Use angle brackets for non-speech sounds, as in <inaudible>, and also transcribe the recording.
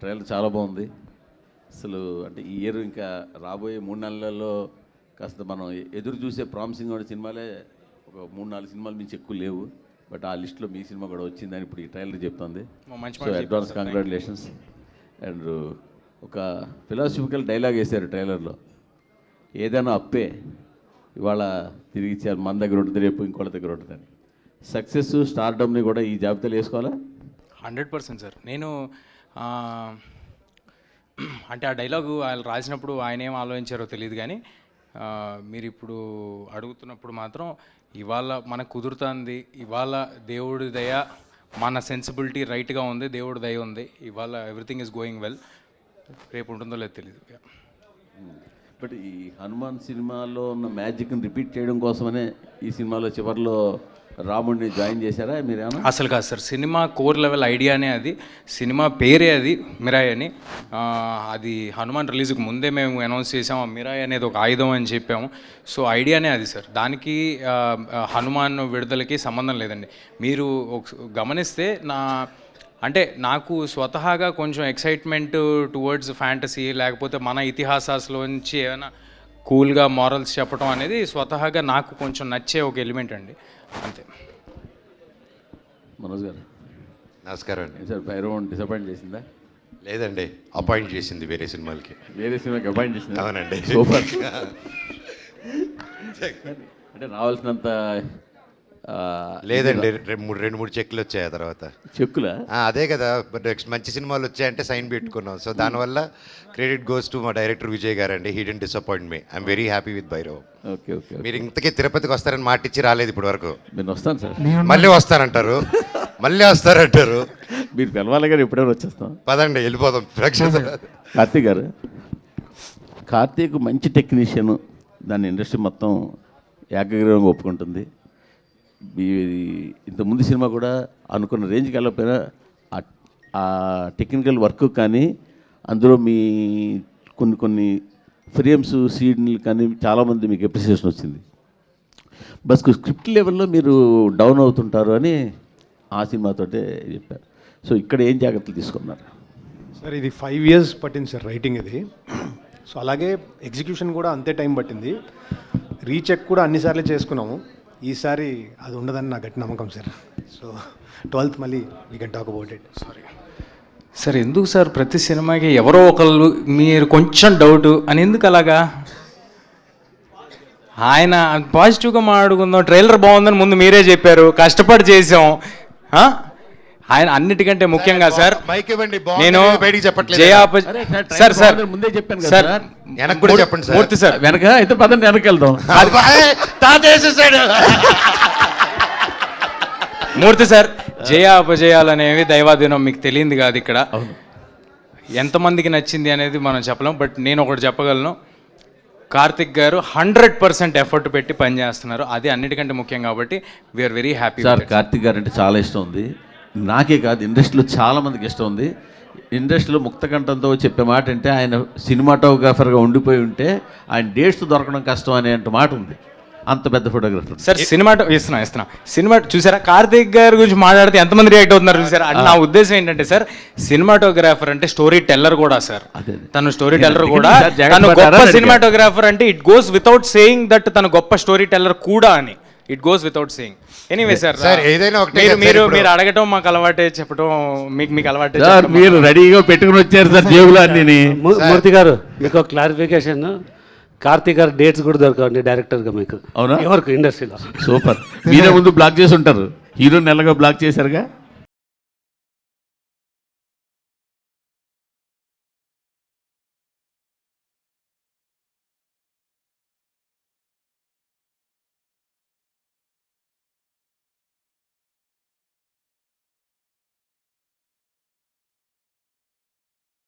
Trailer చాలా బాగుంది. అసలు అంటే ఈ ఇయర్ ఇంకా రాబోయే మూడు నెలలలో కాస్త మనం ఎదురు చూసే ప్రామిసింగ్ ఉన్న సినిమాలే ఒక మూడు నాలుగు సినిమాలు మించి ఎక్కువ లేవు. బట్ ఆ లిస్ట్లో మీ సినిమా కూడా వచ్చిందని ఇప్పుడు ఈ ట్రైలర్ చెప్తుంది. మంచి సో అడ్వాన్స్ కంగ్రాచులేషన్స్. అండ్ ఒక ఫిలాసఫికల్ డైలాగ్ వేశారు ట్రైలర్లో. ఏదైనా అప్పే ఇవాళ తిరిగి ఇచ్చారు మన దగ్గర ఉంటుంది రేపు ఇంకోళ్ళ దగ్గర ఉంటుందని. సక్సెస్ స్టార్డమ్ని కూడా ఈ జాబితాలో వేసుకోవాలా? Hundred percent sir. నేను అంటే ఆ డైలాగు ఆయన రాసినప్పుడు ఆయన ఏం ఆలోచించారో తెలియదు కానీ మీరు ఇప్పుడు అడుగుతున్నప్పుడు మాత్రం ఇవాళ మనకు కుదురుతుంది ఇవాళ దేవుడి దయ మన సెన్సిబిలిటీ రైట్గా ఉంది దేవుడి దయ ఉంది ఇవాళ ఎవ్రీథింగ్ ఈజ్ గోయింగ్ వెల్ రేపు ఉంటుందో లేదో తెలియదు బట్ ఈ హనుమాన్ సినిమాలో ఉన్న మ్యాజిక్ని రిపీట్ చేయడం కోసమనే ఈ సినిమాలో చివరిలో రాముడిని జాయిన్ చేశారా మీరేమో అసలు కాదు సార్ సినిమా కోర్ లెవెల్ ఐడియానే అది. సినిమా పేరే అది మిరాయ్ అని. అది హనుమాన్ రిలీజ్కి ముందే మేము అనౌన్స్ చేసాము ఆ మిరాయ్ అనేది ఒక ఆయుధం అని చెప్పాము. సో ఐడియానే అది సార్. దానికి హనుమాన్ విడుదలకి సంబంధం లేదండి. మీరు ఒక- గమనిస్తే నా అంటే నాకు స్వతహాగా కొంచెం ఎక్సైట్మెంట్ టువర్డ్స్ ఫ్యాంటసీ లేకపోతే మన ఇతిహాసాస్లోంచి ఏమైనా కూల్గా మారల్స్ చెప్పడం అనేది స్వతహాగా నాకు కొంచెం నచ్చే ఒక ఎలిమెంట్ అండి. అంతే. మనోజ్ గారు. నమస్కారం అండి. సార్ భైరవం డిసప్పాయింట్ చేసిందా? లేదండి అపాయింట్ చేసింది వేరే సినిమాలకి. వేరే సినిమాకి అపాయింట్ చేసిందా? అవునండి. సూపర్. <laughs> అంటే రావాల్సినంత లేదండి రెండు మూడు రెండు మూడు చెక్లు వచ్చాయి ఆ తర్వాత. చెక్కులా? ఆ, అదే కదా నెక్స్ట్ మంచి సినిమాలు వచ్చాయంటే సైన్ పెట్టుకున్నాం. సో దానివల్ల క్రెడిట్ గోస్ టు మా డైరెక్టర్ విజయ్ గారు అండి he didn't disappoint me I'm very happy with Bhairav okay okay. మీరు ఇంతకీ తిరుపతికి వస్తారని మాట ఇచ్చి రాలేదు ఇప్పటి వరకు. నేను వస్తాను సార్. మళ్ళీ వస్తారంటారు మళ్ళీ వస్తారంటారు. మీరు పిలవాలి గారు ఎప్పుడైనా వచ్చేస్తాం. పదండి వెళ్ళిపోదాం. ప్రేక్షకులు కార్తీక్ గారు కార్తీక్ మంచి టెక్నీషియన్. దాన్ని ఇండస్ట్రీ మొత్తం ఏకగ్రీవంగా ఒప్పుకుంటుంది. ఇంతకుముందు సినిమా కూడా అనుకున్న రేంజ్కి వెళ్ళకపోయినా ఆ- టెక్నికల్ వర్క్ కానీ అందులో మీ కొన్ని కొన్ని ఫ్రేమ్స్ సీడ్లు కానీ చాలామంది మీకు ఎప్రిసియేషన్ వచ్చింది. బస్ స్క్రిప్ట్ లెవెల్లో మీరు డౌన్ అవుతుంటారు అని ఆ సినిమాతోటే చెప్పారు. సో ఇక్కడ ఏం జాగ్రత్తలు తీసుకున్నారు? సార్ ఇది ఫైవ్ ఇయర్స్ పట్టింది సార్ రైటింగ్ ఇది. సో అలాగే ఎగ్జిక్యూషన్ కూడా అంతే టైం పట్టింది. రీచెక్ కూడా అన్నిసార్లు చేసుకున్నాము. ఈసారి అది ఉండదని నా గట్టి నమ్మకం సార్ సో ట్వెల్త్ మళ్ళీ we can talk about it sorry sir ఎందుకు సార్ ప్రతి సినిమాకి ఎవరో ఒకళ్ళు మీరు కొంచెం డౌట్ అని ఎందుకు అలాగా? ఆయన పాజిటివ్గా మాట్లాడుకుందాం ట్రైలర్ బాగుందని ముందు మీరే చెప్పారు కష్టపడి చేసాం ఆయన అన్నిటికంటే ముఖ్యంగా సార్ నేను సార్, సార్ ముందే చెప్పాను కదా సార్. వెనక్కి కూడా చెప్పండి సార్. మూర్తి సార్. వెనక అయితే పదండి వెళ్దాం వేసేసాడు. మూర్తి సార్ జయ అపజయాలు అనేవి దైవాధీనం మీకు తెలియంది కాదు ఇక్కడ. ఎంతమందికి నచ్చింది అనేది మనం చెప్పలేం బట్ నేను ఒకటి చెప్పగలను. కార్తిక్ గారు హండ్రెడ్ పర్సెంట్ ఎఫర్ట్ పెట్టి పనిచేస్తున్నారు. అది అన్నిటికంటే ముఖ్యం కాబట్టి we are very happy sir Karthik garu అంటే చాలా ఇష్టం ఉంది. నాకే కాదు ఇండస్ట్రీలో చాలా మందికి ఇష్టం ఉంది. ఇండస్ట్రీలో ముక్తకంఠంతో చెప్పే మాట అంటే ఆయన సినిమాటోగ్రాఫర్గా ఉండిపోయి ఉంటే ఆయన డేట్స్ దొరకడం కష్టం అనే మాట ఉంది. అంత పెద్ద ఫోటోగ్రాఫర్. సార్ సినిమా ఇస్తున్నా ఇస్తున్నా. సినిమా చూసారా? కార్తిక్ గారి గురించి మాట్లాడితే ఎంతమంది రియాక్ట్ అవుతున్నారు చూసారా? అంటే నా ఉద్దేశం ఏంటంటే సార్ సినిమాటోగ్రాఫర్ అంటే స్టోరీ టెల్లర్ కూడా సార్. తను స్టోరీ టెల్లర్ కూడా తను గొప్ప సినిమాటోగ్రాఫర్ అంటే it goes without saying that తను గొప్ప స్టోరీ టెల్లర్ కూడా అని. It goes without saying anyway sir sir, ఏదైనా ఒకటే మీరు మీరు. మీరు అడగటం మాకు అలవాటే చెప్పడం మీకు మీకు అలవాటే సార్ మీరు రెడీగా పెట్టుకుని వచ్చారు సార్ జేబులో అన్ని మూర్తి గారు మీకు క్లారిఫికేషన్ కార్తీక్ గారు డేట్స్ కూడా దొరకవండి డైరెక్టర్గా మీకు. అవునా? ఎవరికి? ఇండస్ట్రీలో సూపర్. మీరే ముందు బ్లాక్ చేసి ఉంటారు. హీరో నెలగా బ్లాక్ చేశారుగా?